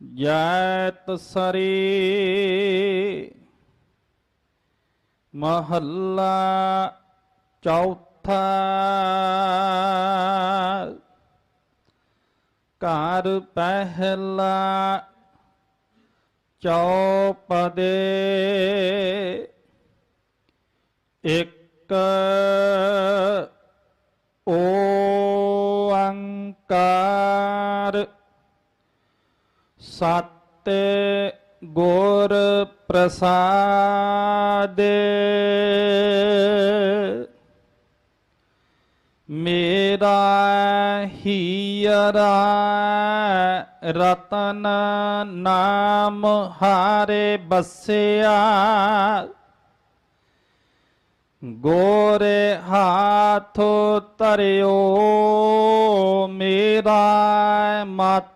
ਜੈਤ ਸਰੀ ਮਹੱਲਾ ਚੌਥਾ ਘਰ ਪਹਿਲਾ ਚੌਪਦੇ ਇੱਕ ਓੰਕਾਰ ਸਤ ਗੁਰ ਪ੍ਰਸਾਦਿ। ਮੇਰਾ ਹੀਰਾ ਰਤਨ ਨਾਮ ਹਾਰੇ ਬਸਿਆ। ਗੋਰੇ ਹਾਥ ਧਰਿਓ ਮੇਰਾ ਮਾਥਾ